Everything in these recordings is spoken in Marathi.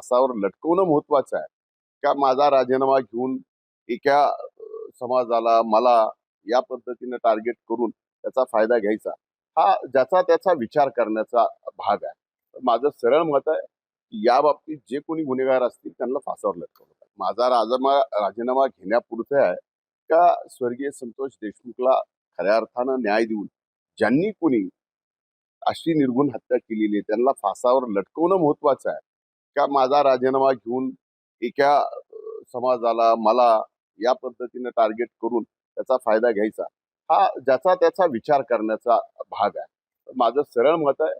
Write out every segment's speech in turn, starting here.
फासावर लटकवणं महत्वाचं आहे. का माझा राजीनामा घेऊन एका समाजाला मला या पद्धतीने टार्गेट करून त्याचा फायदा घ्यायचा हा ज्याचा त्याचा विचार करण्याचा भाग आहे. माझं सरळ मत आहे की या बाबतीत जे कोणी गुन्हेगार असतील त्यांना फासावर लटकवलं माझा राजमा राजीनामा घेण्यापुरते आहे का स्वर्गीय संतोष देशमुखला खऱ्या अर्थानं न्याय देऊन ज्यांनी कोणी अशी निर्गुण हत्या केलेली आहे त्यांना फासावर लटकवणं महत्वाचं आहे? का माझा राजीनामा घेऊन एका समाजाला मला या पद्धतीने टार्गेट करून त्याचा फायदा घ्यायचा हा ज्याचा त्याचा विचार करण्याचा भाग आहे. माझं सरळ मत आहे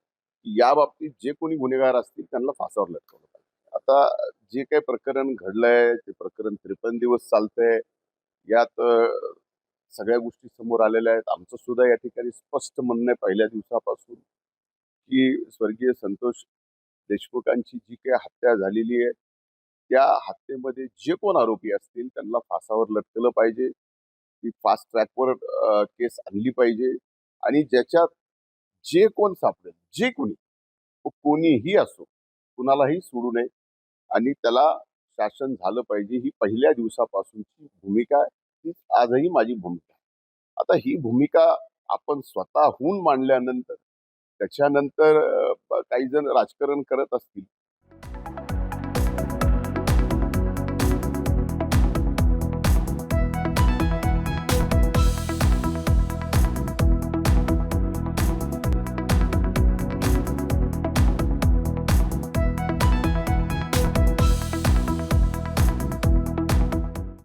की या बाबतीत जे कोणी गुन्हेगार असतील त्यांना फासावर लटकवलं पाहिजे. आता जे काही प्रकरण घडलंय ते प्रकरण त्रेपन्न दिवस चालतंय यात सगळ्या गोष्टी समोर आलेल्या आहेत. आमचं सुद्धा या ठिकाणी स्पष्ट म्हणणं आहे पहिल्या दिवसापासून की स्वर्गीय संतोष देशमुखांची जी काही हत्या झालेली आहे त्या हत्येमध्ये जे कोण आरोपी असतील त्यांना फासावर लटकलं पाहिजे. ती फास्ट ट्रॅकवर केस आणली पाहिजे आणि ज्याच्यात जे कोण सापडेल जे कोणी तो कोणीही असो कुणालाही सोडू नये आणि त्याला शासन झालं पाहिजे ही पहिल्या दिवसापासूनची भूमिका आहे. तीच आजही माझी भूमिका आहे. आता ही भूमिका आपण स्वतःहून मांडल्यानंतर त्याच्यानंतर काही जण राजकारण करत असतील.